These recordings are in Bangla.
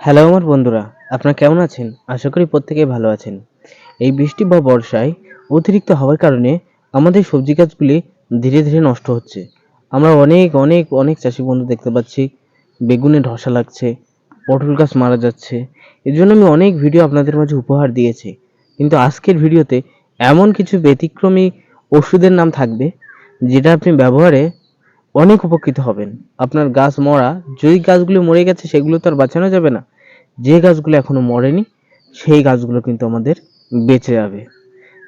হ্যালো আমার বন্ধুরা, আপনারা কেমন আছেন? আশা করি প্রত্যেকেই ভালো আছেন। এই বৃষ্টি বা বর্ষায় অতিরিক্ত হওয়ার কারণে আমাদের সবজি গাছগুলি ধীরে ধীরে নষ্ট হচ্ছে। আমরা অনেক অনেক অনেক চাষি বন্ধু দেখতে পাচ্ছি, বেগুনে ধসা লাগছে, পটল গাছ মারা যাচ্ছে। এর জন্য আমি অনেক ভিডিও আপনাদের মাঝে উপহার দিয়েছি। কিন্তু আজকের ভিডিওতে এমন কিছু ব্যতিক্রমী ওষুধের নাম থাকবে, যেটা আপনি ব্যবহারে অনেক উপকৃত হবেন। আপনার গাছ মরা, যেই গাছগুলো মরে গেছে সেগুলো তো আর বাঁচানো যাবে না। যে গাছগুলো এখনও মরেনি, সেই গাছগুলো কিন্তু আমাদের বেঁচে যাবে।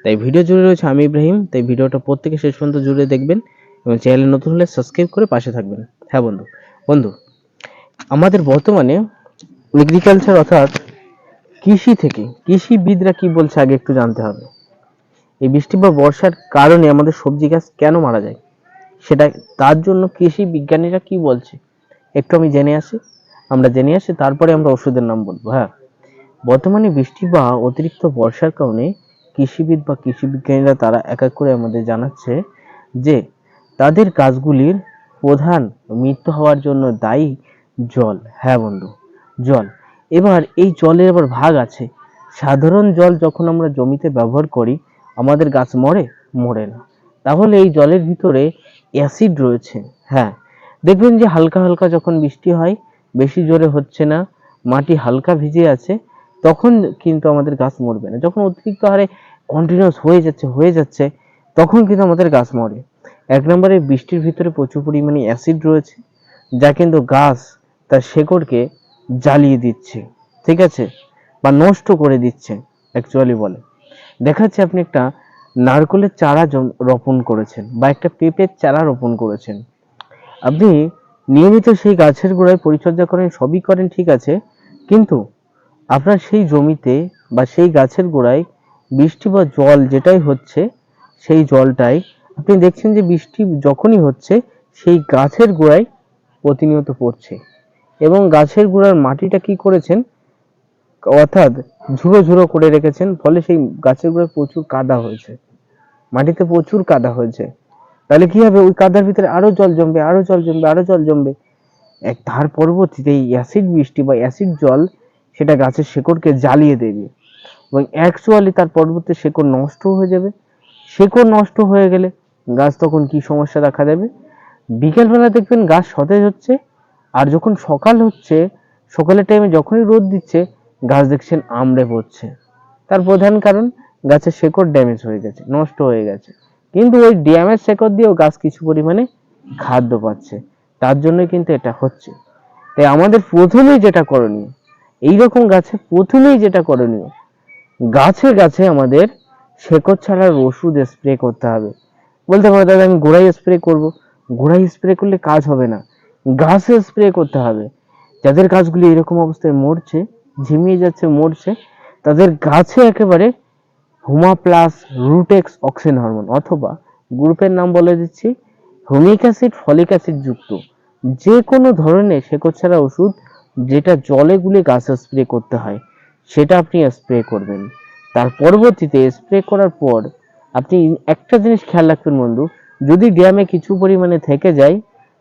তাই ভিডিও জুড়ে রয়েছে আমি ইব্রাহিম, তাই ভিডিওটা প্রত্যেকে শেষ পর্যন্ত জুড়ে দেখবেন এবং চ্যানেলে নতুন হলে সাবস্ক্রাইব করে পাশে থাকবেন। হ্যাঁ বন্ধু বন্ধু, আমাদের বর্তমানে এগ্রিকালচার অর্থাৎ কৃষি থেকে, কৃষিবিদরা কি বলছে আগে একটু জানতে হবে। এই বৃষ্টি বা বর্ষার কারণে আমাদের সবজি গাছ কেন মারা যায়? সেটা তার জন্য কৃষি বিজ্ঞানীরা কি বলছে? একটু আমি জেনে আসি। আমরা জেনে আসি, তারপরে আমরা ওষুধের নাম বলব হ্যাঁ? বর্তমানে বৃষ্টি বা অতিরিক্ত বর্ষার কারণে কৃষিবিদ বা কৃষি বিজ্ঞানীরা তারা এক এক করে আমাদের জানাচ্ছে যে, তাদের গাছগুলির প্রধান মৃত্যু হওয়ার জন্য দায়ী জল হ্যাঁ বন্ধু, জল। এবার এই জলের আবার ভাগ আছে। সাধারণ জল যখন আমরা জমিতে ব্যবহার করি, আমাদের গাছ মরে মরে না। তাহলে এই জলের ভিতরে অ্যাসিড রয়েছে হ্যাঁ। দেখবেন যে হালকা হালকা যখন বৃষ্টি হয়, বেশি জোরে হচ্ছে না, মাটি হালকা ভিজে আছে, তখন কিন্তু আমাদের গাছ মরবে না। যখন অতিরিক্ত হারে কন্টিনিউয়াস হয়ে যাচ্ছে হয়ে যাচ্ছে, তখন কিন্তু আমাদের গাছ মরে। এক নম্বরে বৃষ্টির ভিতরে প্রচুর পরিমাণে অ্যাসিড রয়েছে, যা কিন্তু গাছ তার শেকড়কে জ্বালিয়ে দিচ্ছে, ঠিক আছে? বা নষ্ট করে দিচ্ছে অ্যাকচুয়ালি বলে। দেখাচ্ছে আপনি একটা নারকলের চারা রোপণ করেছেন বা একটা পেঁপের চারা রোপণ করেছেন। আপনি নিয়মিত সেই গাছের গোড়ায় পরিচর্যা করেন, সবই করেন, ঠিক আছে। কিন্তু আপনার সেই জমিতে বা সেই গাছের গোড়ায় বৃষ্টি বা জল যেটাই হচ্ছে, সেই জলটাই আপনি দেখছেন যে বৃষ্টি যখনই হচ্ছে, সেই গাছের গোড়ায় প্রতিনিয়ত পড়ছে। এবং গাছের গোড়ার মাটিটা কি করেছেন? অর্থাৎ ঝুড়ো ঝুড়ো করে রেখেছেন, ফলে সেই গাছের গোড়ায় প্রচুর কাদা হয়েছে। মাটিতে প্রচুর কাদা হয়েছে। তাহলে কি হবে? ওই কাদার ভিতরে আরও জল জমবে, আরও জল জমবে, আরও জল জমবে। এক তার পরবর্তীতে এই অ্যাসিড বৃষ্টি বা অ্যাসিড জল সেটা গাছের শেকড়কে জ্বালিয়ে দেবে। এবং অ্যাকচুয়ালি তার পরবর্তী শেকড় নষ্ট হয়ে যাবে। শেকড় নষ্ট হয়ে গেলে গাছ তখন কি সমস্যা দেখা দেবে? বিকেলবেলা দেখবেন গাছ সতেজ হচ্ছে, আর যখন সকাল হচ্ছে, সকালের টাইমে যখনই রোদ দিচ্ছে গাছ দেখছেন আমড়ে পড়ছে। তার প্রধান কারণ, গাছের শেকড় ড্যামেজ হয়ে গেছে, নষ্ট হয়ে গেছে। কিন্তু ওই ড্যামেজ শেকড় দিয়েও গাছ কিছু পরিমাণে খাদ্য পাচ্ছে। তার জন্যই কিন্তু এটা হচ্ছে। তাই আমাদের প্রথমেই যেটা করণীয়, এইরকম গাছে প্রথমেই যেটা করণীয়, গাছে গাছে আমাদের শেকড় ছাড়ার ওষুধ স্প্রে করতে হবে। বলতে পারো, দাদা, আমি গোড়ায় স্প্রে করব। গোড়ায় স্প্রে করলে কাজ হবে না। গাছে স্প্রে করতে হবে। যাদের গাছগুলি এরকম অবস্থায় মরছে ঝিমিয়ে যাচ্ছে, মরছে। তাদের গাছে একেবারে Huma plus Rootex auxin hormone অথবা গ্রুপের নাম বলে দিচ্ছি হুমিক অ্যাসিড ফলিক অ্যাসিড যুক্ত। যে কোনো ধরনের শেকড় ছাড়া ওষুধ যেটা জলে গুলে গাছে স্প্রে করতে হয়, সেটা আপনি স্প্রে করবেন। তার পরবর্তীতে স্প্রে করার পর আপনি একটা জিনিস খেয়াল রাখবেন বন্ধু, যদি ড্যামে কিছু পরিমাণে থেকে যায়,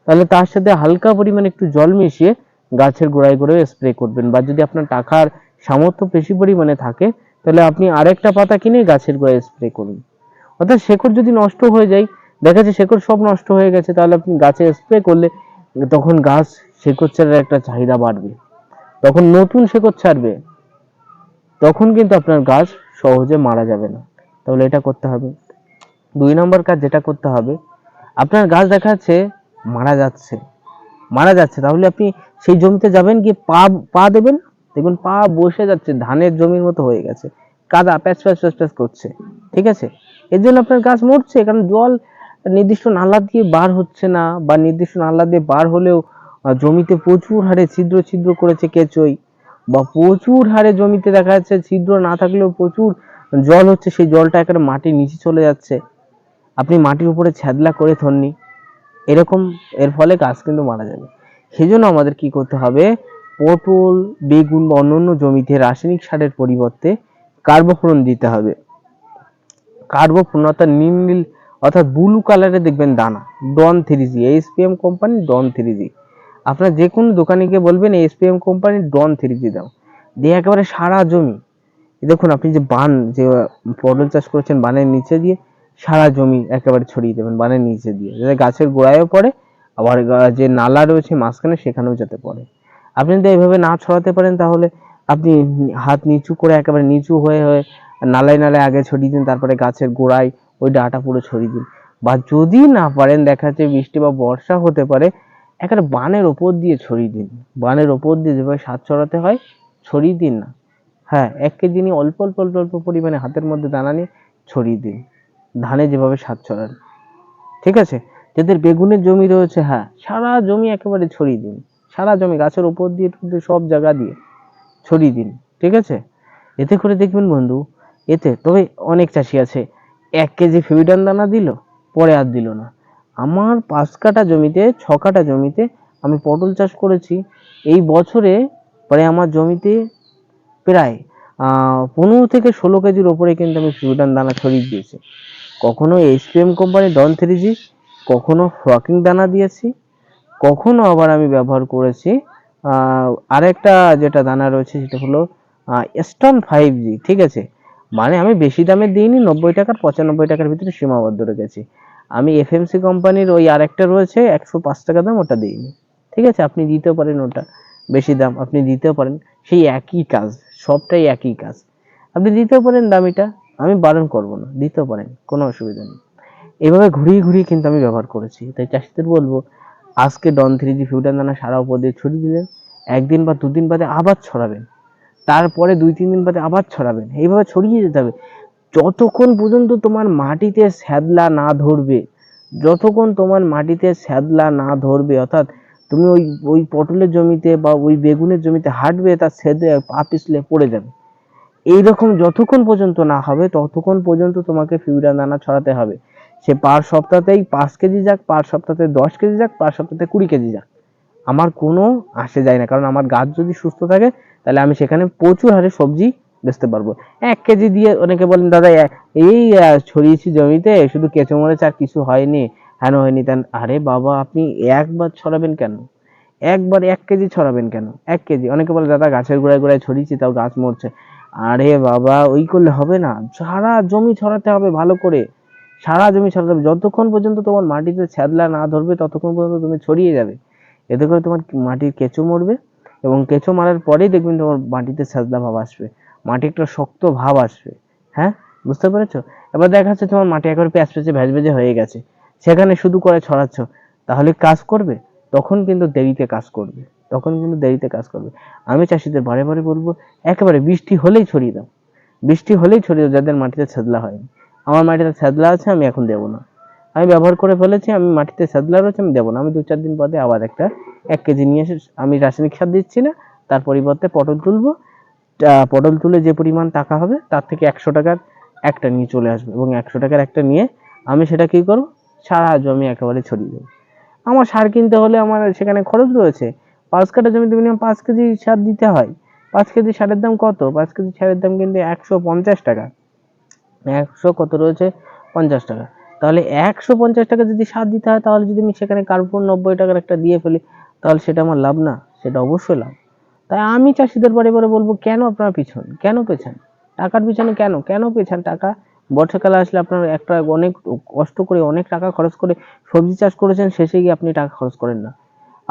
তাহলে তার সাথে হালকা পরিমাণে একটু জল মিশিয়ে গাছের গোড়ায় গোড়ায় স্প্রে করবেন বা যদি আপনার টাকার সামর্থ্য বেশি পরিমাণে থাকে, তাহলে আপনি আরেকটা পাতা কিনে গাছের গোড়ায় স্প্রে করুন। অর্থাৎ শেকড় যদি নষ্ট হয়ে যায়, দেখা যাচ্ছে শেকড় সব নষ্ট হয়ে গেছে, তাহলে আপনি গাছে স্প্রে করলে তখন গাছ শেকড় ছাড়ার একটা চাহিদা বাড়বে। তখন নতুন শেকড় ছাড়বে, তখন কিন্তু আপনার গাছ সহজে মারা যাবে না। তাহলে এটা করতে হবে। দুই নম্বর কাজ যেটা করতে হবে, আপনার গাছ দেখা যাচ্ছে মারা যাচ্ছে মারা যাচ্ছে। তাহলে আপনি সেই জমিতে যাবেন, গিয়ে পা পা দেবেন। দেখুন পা বসে যাচ্ছে, ধানের জমির মতো হয়ে গেছে। কাদা প্যাচ প্যাচ প্যাচ প্যাচ করছে। ঠিক আছে? এর জন্য আপনার গাছ মরছে, কারণ জল নির্দিষ্ট নালা দিয়ে বার হচ্ছে না, বা নির্দিষ্ট নালা দিয়ে বার হলেও জমিতে প্রচুর হারে ছিদ্র ছিদ্র করেছে কেঁচোই, বা প্রচুর হারে জমিতে দেখা যাচ্ছে ছিদ্র না থাকলেও প্রচুর জল হচ্ছে, সেই জলটা একেবারে মাটির নিচে চলে যাচ্ছে। আপনি মাটির উপরে ছ্যাদলা করে ধরনি, এরকম, এর ফলে গাছ কিন্তু মারা যাবে। সেই জন্য আমাদের কি করতে হবে? পটল, বেগুন বা অন্যান্য জমিতে রাসায়নিক সারের পরিবর্তে কার্বোফোরন দিতে হবে। কার্বোফোরন অর্থাৎ নীল অর্থাৎ ব্লু কালারে দেখবেন দানা। Don three G HPM company Don three G আপনার যে কোনো দোকানিকে বলবেন এসপিএম কোম্পানির ডন থ্রি জি দাও। দিয়ে একেবারে সারা জমি দেখুন আপনি যে বান, যে পটল চাষ করেছেন বানের নিচে দিয়ে, সারা জমি একেবারে ছড়িয়ে দেবেন বানের নিচে দিয়ে। যাতে গাছের গোড়ায়ও পড়ে আবার যে নালা রয়েছে মাঝখানে সেখানেও যেতে পারে। আপনি যদি এইভাবে না ছড়াতে পারেন তাহলে আপনি হাত নিচু করে একেবারে নিচু হয়ে হয়ে নালায় নালায় আগে ছড়িয়ে দিন, তারপরে গাছের গোড়ায় ওই ডাটা পুরো ছড়িয়ে দিন। বা যদি না পারেন, দেখা যাচ্ছে বৃষ্টি বা বর্ষা হতে পারে, একেবারে বানের ওপর দিয়ে ছড়িয়ে দিন। বানের ওপর দিয়ে যেভাবে সাত ছড়াতে হয়, ছড়িয়ে দিন না। হ্যাঁ এক কেজি নিয়ে অল্প অল্প অল্প অল্প পরিমাণে হাতের মধ্যে দানা নিয়ে ছড়িয়ে দিন। ধানে যেভাবে সাত ছড়ান। ঠিক আছে? যাদের বেগুনের জমি রয়েছে হ্যাঁ সারা জমি একেবারে ছড়িয়ে দিন। সারা জমি, গাছের উপর দিয়ে সব জায়গা দিয়ে ছড়িয়ে দিন, ঠিক আছে? এতে করে দেখবেন বন্ধু, এতে, তবে অনেক চাষি আছে, এক কেজি ফিউডান দানা দিল, পরে আর দিল না। আমার পাঁচ কাঠা জমিতে, ছ কাঠা জমিতে আমি পটল চাষ করেছি। এই বছরে প্রায় আমার জমিতে প্রায় পনেরো থেকে ষোলো কেজির ওপরে কিন্তু আমি ফিউডান দানা ছড়িয়ে দিয়েছি। কখনো এসপিএম কোম্পানির ডন থ্রি জি কখনো ফ্রকিং দানা দিয়েছি, কখনো আবার আমি ব্যবহার করেছি আরেকটা যেটা দানা রয়েছে সেটা হলো স্টন ফাইভ জি ঠিক আছে? মানে আমি বেশি দামে দিইনি, নব্বই টাকার, পঁচানব্বই টাকার ভিতরে সীমাবদ্ধ রেখেছি। আমি এফ এফএমসি কোম্পানির ওই আরেকটা রয়েছে, একশো পাঁচ টাকা দাম ওটা দিইনি। ঠিক আছে? আপনি দিতেও পারেন ওটা, বেশি দাম আপনি দিতেও পারেন, সেই একই কাজ, সবটাই একই কাজ। আপনি দিতেও পারেন দামিটা, আমি বারণ করব না, দিতেও পারেন, কোনো অসুবিধা নেই। এভাবে ঘুরিয়ে ঘুরিয়ে কিন্তু আমি ব্যবহার করেছি। তাই চাষিদের বলব, আজকে ডন থ্রি জি ফিউটার দানা সারা উপর দিয়ে ছড়িয়ে দিলেন, একদিন বা দুদিন বাদে আবার ছড়াবেন, তারপরে দুই তিন দিন বাদে আবার ছড়াবেন। এইভাবে ছড়িয়ে যেতে হবে। যতক্ষণ পর্যন্ত তোমার মাটিতে স্যাদলা না ধরবে, যতক্ষণ তোমার মাটিতে স্যাদলা না ধরবে, অর্থাৎ তুমি ওই ওই পটলের জমিতে বা ওই বেগুনের জমিতে হাঁটবে, তার সেদে পা পিছলে পড়ে যাবে। এইরকম যতক্ষণ পর্যন্ত না হবে, ততক্ষণ পর্যন্ত তোমাকে ফিউডার দানা ছড়াতে হবে। সে পার সপ্তাহতেই পাঁচ কেজি যাক, পার সপ্তাহতে দশ কেজি যাক, পার সপ্তাহতে কুড়ি কেজি যাক। আমার কোনো আসে যায় না, কারণ আমার গাছ যদি সুস্থ থাকে, তাহলে আমি সেখানে প্রচুর হারে সবজি বেচতে পারব। এক কেজি দিয়ে অনেকে বলেন, দাদা এই ছড়িয়েছি জমিতে, শুধু কেঁচো মরেছে আর কিছু হয়নি, হেন হয়নি। তেন আরে বাবা, আপনি একবার ছড়াবেন কেন? একবার এক কেজি ছড়াবেন কেন? এক কেজি। অনেকে বলে, দাদা, গাছের গোড়ায় গোড়ায় ছড়িয়েছি, তাও গাছ মরছে। আরে বাবা, ওই করলে হবে না। সারা জমি ছড়াতে হবে ভালো করে। সারা জমি ছড়াতে হবে। যতক্ষণ পর্যন্ত তোমার মাটিতে ছ্যাদলা না ধরবে, ততক্ষণ পর্যন্ত তুমি ছড়িয়ে যাবে। এতে করে তোমার মাটির কেঁচো মরবে এবং কেঁচো মারার পরেই দেখবেন তোমার মাটিতে ছ্যাদলা ভাব আসবে। মাটি একটা শক্ত ভাব আসবে। হ্যাঁ? বুঝতে পেরেছ? এবার দেখা যাচ্ছে তোমার মাটি একেবারে প্যাঁচ প্যাঁচে ভেজ ভেজে হয়ে গেছে। সেখানে শুধু করে ছড়াচ্ছ, তাহলে কাজ করবে? তখন কিন্তু দেরিতে কাজ করবে। তখন কিন্তু দেরিতে কাজ করবে। আমি চাষিদের বারে বারে বলব, একেবারে বৃষ্টি হলেই ছড়িয়ে দাও। বৃষ্টি হলেই ছড়িয়ে দাও যাদের মাটিতে ছ্যাদলা হয়নি। আমার মাটিতে ছ্যাদলা আছে, আমি এখন দেবো না। আমি ব্যবহার করে ফেলেছি, আমি মাটিতে ছ্যাদলা রয়েছে, আমি দেবো না। আমি দু চার দিন বাদে আবার একটা, এক কেজি নিয়ে এসে আমি রাসায়নিক সার দিচ্ছি না, তার পরিবর্তে পটল তুলবো। পটল তুলে যে পরিমাণ টাকা হবে, তার থেকে একশো টাকার একটা নিয়ে চলে আসবে এবং একশো টাকার একটা নিয়ে আমি সেটা কী করব? সারা জমি একেবারে ছড়িয়ে দেবো। আমার সার কিনতে হলে আমার সেখানে খরচ রয়েছে। পাঁচ কাঠা জমিতে মিনিমাম পাঁচ কেজি সার দিতে হয়। পাঁচ কেজি সারের দাম কত? পাঁচ কেজি সারের দাম কিন্তু একশো পঞ্চাশ টাকা। একশো কত রয়েছে? পঞ্চাশ টাকা। তাহলে একশো পঞ্চাশ টাকা যদি সার দিতে হয়, তাহলে যদি আমি সেখানে কার্বন নব্বই টাকার একটা দিয়ে ফেলি, তাহলে সেটা আমার লাভ না, সেটা অবশ্যই লাভ। তাই আমি চাষিদের বারে বারে বলব, কেন আপনারা পিছন? কেন পেছান? টাকার পিছনে কেন? কেন পেছান? টাকা বর্ষাকালে আসলে আপনার একটা অনেক কষ্ট করে, অনেক টাকা খরচ করে সবজি চাষ করেছেন, শেষে গিয়ে আপনি টাকা খরচ করেন না।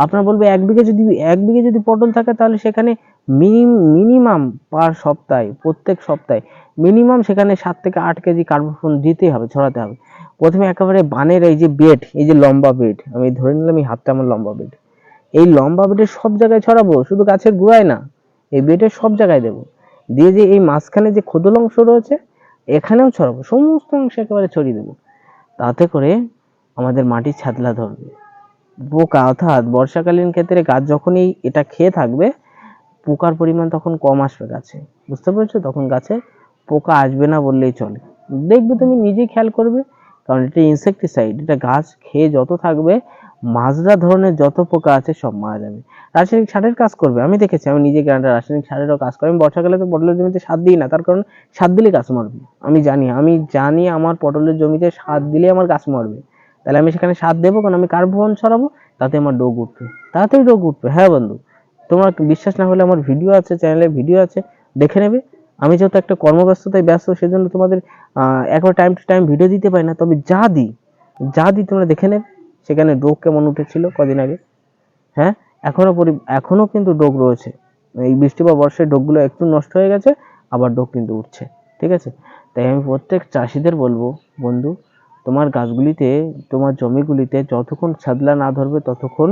আপনার বলবে এক বিঘে যদি, এক বিঘে যদি পটল থাকে তাহলে সেখানে মিনিমাম পার সপ্তাহে, প্রত্যেক সপ্তাহে, মিনিমাম সেখানে সাত থেকে আট কেজি কার্বন দিতেই হবে, ছড়াতে হবে। প্রথমে একেবারে বানের এই যে বেড, এই যে লম্বা বেড, আমি ধরে নিলাম এই হাতটা আমার লম্বা বেড। এই লম্বা বেডের সব জায়গায় ছড়াবো, শুধু গাছের গোড়ায় না, এই বেডের সব জায়গায় দেবো। দিয়ে যে এই মাঝখানে যে খোদল অংশ রয়েছে, এখানেও ছড়াবো, সমস্ত অংশে একেবারে ছড়িয়ে দেবো। তাতে করে আমাদের মাটি ছাদলা ধরবে। পোকা অর্থাৎ বর্ষাকালীন ক্ষেত্রে গাছ যখনই এটা খেয়ে থাকবে, পোকার পরিমাণ তখন কম আসবে গাছে। বুঝতে পেরেছ? তখন গাছে পোকা আসবে না বললেই চলে। দেখবে তুমি, নিজেই খেয়াল করবে, কারণ এটা ইনসেকটিসাইড এটা গাছ খেয়ে যত থাকবে, মাজরা ধরনের যত পোকা আছে সব মারা যাবে। রাসায়নিক সারের কাজ করবে, আমি দেখেছি, আমি নিজে গ্রান্ডার রাসায়নিক সারেরও কাজ করি। আমি বর্ষাকালে তো পটলের জমিতে সার দিই না, তার কারণ সার দিলে গাছ মারবে। আমি জানি আমি জানি আমার পটলের জমিতে সার দিলে আমার গাছ মরবে। তাহলে আমি সেখানে সার দেবো, কারণ আমি কার্বন ছড়াবো, তাতে আমার রোগ উঠবে। তাড়াতাড়ি রোগ উঠবে। হ্যাঁ বন্ধু, তোমার বিশ্বাস না হলে আমার ভিডিও আছে চ্যানেলে ভিডিও আছে, দেখে নেবে। আমি যেহেতু একটা কর্মব্যস্ততায় ব্যস্ত, সেজন্য তোমাদের একবার টাইম টু টাইম ভিডিও দিতে পারি না, তবে যা দিই যা দিই তোমরা দেখে নেবে। সেখানে রোগ কেমন উঠেছিল কদিন আগে। হ্যাঁ এখনও পরি এখনও কিন্তু ডোগ রয়েছে। এই বৃষ্টি বা বর্ষায় ডোগগুলো একটু নষ্ট হয়ে গেছে, আবার ডোগ কিন্তু উঠছে। ঠিক আছে? তাই আমি প্রত্যেক চাষিদের বলব, বন্ধু তোমার গাছগুলিতে, তোমার জমিগুলিতে যতক্ষণ ছাদলা না ধরবে, ততক্ষণ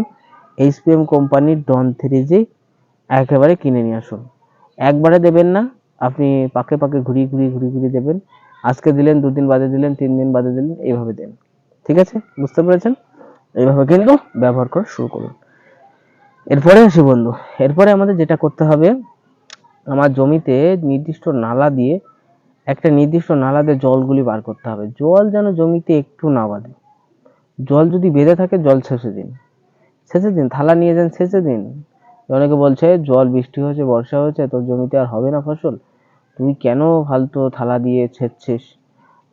এইচপিএম কোম্পানির ডন থ্রি জি একেবারে কিনে নিয়ে আসুন। একবারে দেবেন না, আপনি পাকে পাকে ঘুরিয়ে ঘুরিয়ে ঘুরিয়ে ঘুরিয়ে দেবেন। আজকে দিলেন, দুদিন বাদে দিলেন, তিন দিন বাদে দিলেন, এইভাবে দেন। ঠিক আছে? বুঝতে পেরেছেন? এইভাবে কিন্তু ব্যবহার করা শুরু করুন। এরপরে আসি বন্ধু, এরপরে আমাদের যেটা করতে হবে, আমার জমিতে নির্দিষ্ট নালা দিয়ে একটা নির্দিষ্ট নালাতে জলগুলি বার করতে হবে। জল যেন জমিতে একটু না বাঁধে। জল যদি বেঁধে থাকে, জল ছেঁচে দিন। ছেঁচে দিন, থালা নিয়ে যান ছেঁচে দিন। অনেকে বলছে, জল বৃষ্টি হয়েছে, বর্ষা হয়েছে, তোর জমিতে আর হবে না ফসল। তুই কেন ফালতু থালা দিয়ে ছেঁচছিস?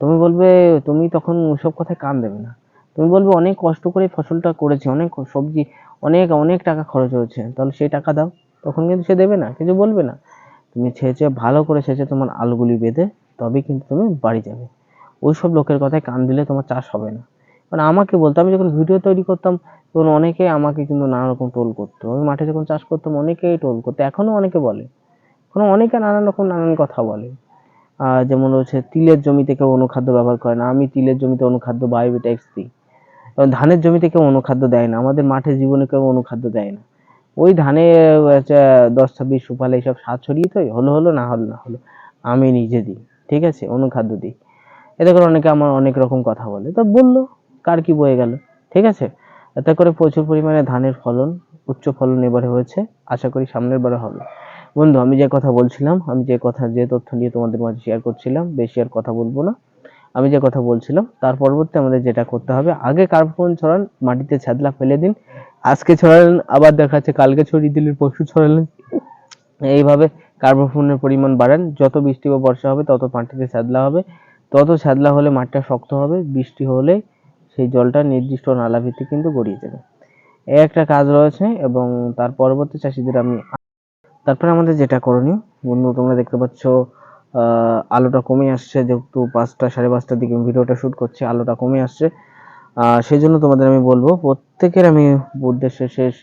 তুমি বলবে, তুমি তখন ওসব কথায় কান দেবে না। তুমি বলবে, অনেক কষ্ট করে ফসলটা করেছি, অনেক সবজি, অনেক অনেক টাকা খরচ হয়েছে। তাহলে সেই টাকা দাও। তখন কিন্তু সে দেবে না, কিছু বলবে না। তুমি ছেঁচে, ভালো করে ছেঁচে তোমার আলুগুলি বেঁধে তবে কিন্তু তুমি বাড়ি যাবে। ওইসব লোকের কথায় কান দিলে তোমার চাষ হবে না। মানে আমাকে বলতো, আমি যখন ভিডিও তৈরি করতাম, তখন অনেকে আমাকে কিন্তু নানা রকম টোল করতো। আমি মাঠে যখন চাষ করতাম, অনেকেই টোল করতো। এখনও অনেকে বলে। এখনও অনেকে নানান রকম, নানান কথা বলে। যেমন হচ্ছে, তিলের জমিতে কেউ অনুখাদ্য ব্যবহার করে না। আমি তিলের জমিতে অনুখাদ্য বায়োবিটেক্স দিই। এবং ধানের জমিতে কেউ অনুখাদ্য দেয় না। আমাদের মাঠে জীবনে কেউ অনুখাদ্য দেয় না। ওই ধানে দশ ছাব্বিশ সুপালে এইসব সার ছড়িয়ে তো, হলো হলো, না হলো না হলো, আমি নিজে দিই। ঠিক আছে? অনুখাদ্য দিই। এতে করে অনেকে আমার অনেক রকম কথা বলে। তো বলল, কার কি বয়ে গেল? ঠিক আছে? এতে করে প্রচুর পরিমাণে ধানের ফলন, উচ্চ ফলন এবারে হয়েছে। আশা করি সামনের বারে হবে। বন্ধু, আমি যে কথা বলছিলাম, আমি যে কথা, যে তথ্য নিয়ে তোমাদের মাঝে শেয়ার করছিলাম, বেশি আর কথা বলব না। আমি যে কথা বলছিলাম, তার পরবর্তী আমাদের যেটা করতে হবে, আগে কার্বন ছড়ান, মাটিতে ছ্যাদলা ফেলে দিন। আজকে ছড়ালেন, আবার দেখা যাচ্ছে কালকে ছড়িয়ে দিলেন, পরশু ছড়ালেন। এইভাবে কার্বোফোনের পরিমাণ বাড়ান। যত বৃষ্টি বা বর্ষা হবে, তত মাটিতে ছ্যাদলা হবে। তত ছ্যাদলা হলে মাটিটা শক্ত হবে, বৃষ্টি হলে সেই জলটা নির্দিষ্ট নালা ভিত্তিক কিন্তু গড়িয়ে যাবে এই একটা কাজ রয়েছে এবং তার পরবর্তী চাষিদের আমি তারপরে আমাদের যেটা করণীয়, বন্ধু, তোমরা দেখতে পাচ্ছ আলোটা কমে আসছে, যেহেতু পাঁচটা, সাড়ে পাঁচটার দিকে ভিডিওটা শুট করছি, আলোটা কমে আসছে। সেই জন্য তোমাদের আমি বলব, প্রত্যেকের আমি উদ্দেশ্যে শেষ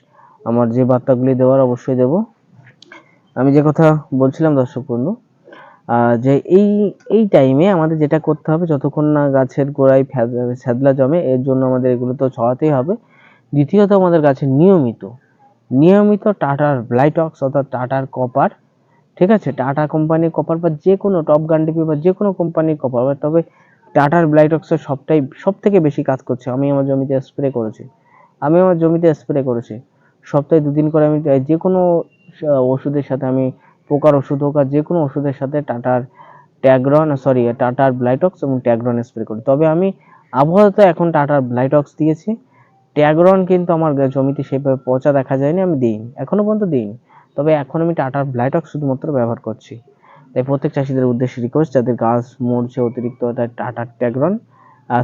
আমার যে বার্তাগুলি দেওয়ার, অবশ্যই দেব। আমি যে কথা বলছিলাম দর্শক বন্ধু যে এই এই টাইমে আমাদের যেটা করতে হবে, যতক্ষণ না গাছের গোড়ায় ছ্যাদলা জমে, এর জন্য আমাদের এগুলো তো ছড়াতেই হবে। দ্বিতীয়ত আমাদের গাছে নিয়মিত নিয়মিত টাটার ব্লাইটক্স অর্থাৎ টাটার কপার ঠিক আছে? টাটা কোম্পানির কপার বা যে কোনো টপ গান্ডিপি বা যে কোনো কোম্পানির কপার বা তবে টাটার ব্লাইটক্সের সবটাই সব থেকে বেশি কাজ করছে। আমি আমার জমিতে স্প্রে করেছি। আমি আমার জমিতে স্প্রে করেছি। সপ্তাহে দুদিন করে আমি যে কোনো ওষুধের সাথে আমি পোকার ওষুধ হোক আর যে কোনো ওষুধের সাথে টাটার ট্যাগ্রন সরি টাটার ব্লাইটক্স এবং ট্যাগ্রন স্প্রে করি। তবে আমি আবহাওয়াতে এখন টাটার ব্লাইটক্স দিয়েছি। ট্যাগ্রন কিন্তু আমার জমিতে সেভাবে পচা দেখা যায়নি, আমি দিইনি এখনও পর্যন্ত দিইনি। তবে এখন আমি টাটার ব্লাইটক্স শুধুমাত্র ব্যবহার করছি। তাই প্রত্যেক চাষিদের উদ্দেশ্যে রিকোয়েস্ট যাদের গাছ মরছে অতিরিক্ত, তাই টাটার ট্যাগ্রন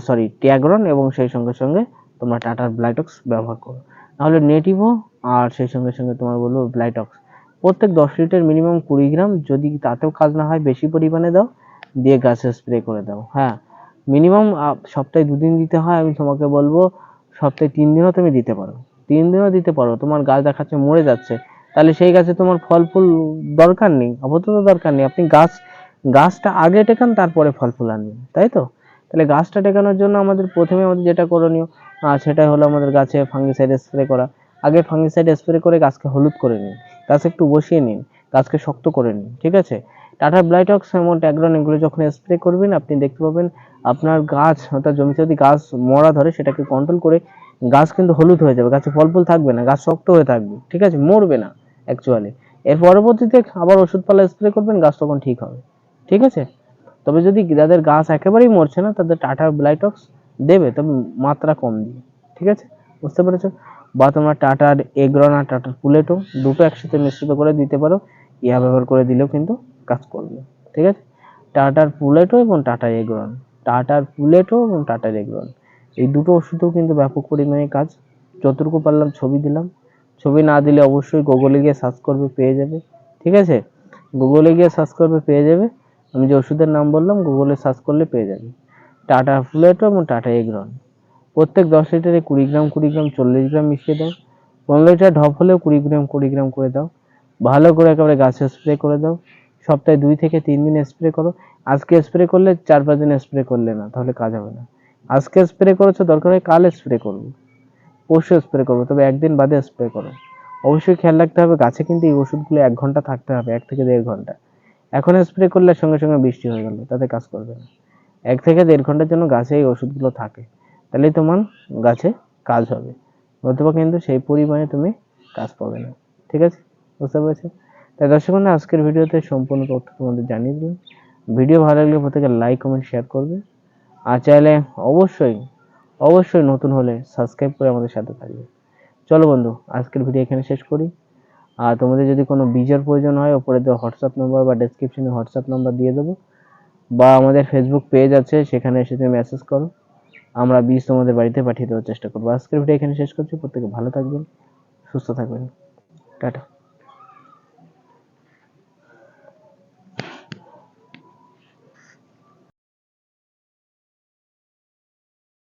সরি ট্যাগ্রন এবং সেই সঙ্গে সঙ্গে তোমরা টাটার ব্লাইটক্স ব্যবহার করো। নাহলে নেটিভো আর সেই সঙ্গে সঙ্গে তোমার বলব ব্লাইটক্স প্রত্যেক দশ লিটার মিনিমাম কুড়ি গ্রাম যদি তাতেও কাজ না হয় বেশি পরিমাণে দাও দিয়ে গাছে স্প্রে করে দাও। হ্যাঁ মিনিমাম সপ্তাহে দুদিন দিতে হয় আমি তোমাকে বলব সপ্তাহে তিন দিনও তুমি দিতে পারো। তিন দিনও দিতে পারো তোমার গাছ দেখাচ্ছে মরে যাচ্ছে। তাহলে সেই গাছে তোমার ফল ফুল দরকার নেই আপাতত দরকার নেই। আপনি গাছ গাছটা আগে টেকান তারপরে ফল ফুল আনবেন তাই তো? তাহলে গাছটা টেকানোর জন্য আমাদের প্রথমে আমাদের যেটা করণীয় আহ, সেটা হলো আমাদের গাছে ফাঙ্গিসাইড স্প্রে করা। আগে ফাঙ্গিসাইড স্প্রে করে গাছকে হলুদ করে নিন। গাছ একটু বসিয়ে নিন, গাছকে শক্ত করে নিন, ঠিক আছে? টাটা ব্লাইটক্স এবং ট্যাগ্রন, এগুলো যখন স্প্রে করবেন, আপনি দেখতে পাবেন আপনার গাছ, অর্থাৎ জমিতে যদি গাছ মরা ধরে, সেটাকে কন্ট্রোল করে গাছ কিন্তু হলুদ হয়ে যাবে, গাছে ফল ফুল থাকবে না, গাছ শক্ত হয়ে থাকবে, ঠিক আছে? মরবে না অ্যাকচুয়ালি এর পরবর্তীতে আবার ওষুধপালা স্প্রে করবেন, গাছ তখন ঠিক হবে, ঠিক আছে? তবে যদি যাদের গাছ একেবারেই মরছে না, তাদের টাটা ব্লাইটক্স দেবে, তবে মাত্রা কম দিয়ে, ঠিক আছে? বুঝতে পেরেছ? বা তোমরা টাটার এগ্রন আর টাটার পুলেটো দুটো একসাথে মিশ্রিত করে দিতে পারো ইয়া ব্যবহার করে দিলেও কিন্তু কাজ করবে, ঠিক আছে? টাটার পুলেটো এবং টাটার এগ্রন টাটার পুলেটো এবং টাটার এগ্রন এই দুটো ওষুধেও কিন্তু ব্যাপক পরিমাণে কাজ, যতটুকু পারলাম ছবি দিলাম, ছবি না দিলে অবশ্যই গুগলে গিয়ে সার্চ করবে, পেয়ে যাবে, ঠিক আছে? গুগলে গিয়ে সার্চ করবে, পেয়ে যাবে, আমি যে ওষুধের নাম বললাম, গুগলে সার্চ করলে পেয়ে যাবে, টাটা ফ্লুয়েটো এবং টাটা এগ্রন প্রত্যেক দশ লিটারে কুড়ি গ্রাম কুড়ি গ্রাম, চল্লিশ গ্রাম মিশিয়ে দাও। পনেরো লিটার ঢপ হলেও কুড়ি গ্রাম কুড়ি গ্রাম করে দাও। ভালো করে একেবারে গাছে স্প্রে করে দাও। সপ্তাহে দুই থেকে তিন দিন স্প্রে করো। আজকে স্প্রে করলে চার পাঁচ দিন স্প্রে করলে না, তাহলে কাজ হবে না। আজকে স্প্রে করেছ, দরকার হয় কাল স্প্রে করব পরশু স্প্রে করব তবে একদিন বাদে স্প্রে করো। অবশ্যই খেয়াল রাখতে হবে, গাছে কিন্তু এই ওষুধগুলো এক ঘণ্টা থাকতে হবে, এক থেকে দেড় ঘণ্টা। এখন স্প্রে করলে সঙ্গে সঙ্গে বৃষ্টি হয়ে গেল, তাতে কাজ করবে না। এক থেকে দেড় ঘণ্টার জন্য গাছে এই ওষুধগুলো থাকে। তাহলেই তোমার গাছে কাজ হবে। নতুবা কিন্তু সেই পরিমাণে তুমি কাজ পাবে না। ঠিক আছে? বুঝতে পেরেছ তাই দর্শক আজকের ভিডিওতে সম্পূর্ণ তথ্য তোমাদের জানিয়ে দিলাম। ভিডিও ভালো লাগলে প্রত্যেকে লাইক কমেন্ট শেয়ার করবে। আর চাইলে অবশ্যই অবশ্যই নতুন হলে সাবস্ক্রাইব করে আমাদের সাথে থাকবে। চলো বন্ধু, আজকের ভিডিও এখানে শেষ করি। আর তোমাদের যদি কোনো বীজের প্রয়োজন হয় ওপরে দেওয়া হোয়াটসঅ্যাপ নম্বর বা ডেসক্রিপশনে হোয়াটসঅ্যাপ নম্বর দিয়ে দেবো। বা আমাদের ফেসবুক পেজ আছে, সেখানে এসে তুমি মেসেজ করো। আমরা বীজ তোমাদের বাড়িতে পাঠিয়ে দেওয়ার চেষ্টা করব। আজকের ভিডিও এখানে শেষ করছি। প্রত্যেকে ভালো থাকবেন, সুস্থ থাকবেন। টাটা।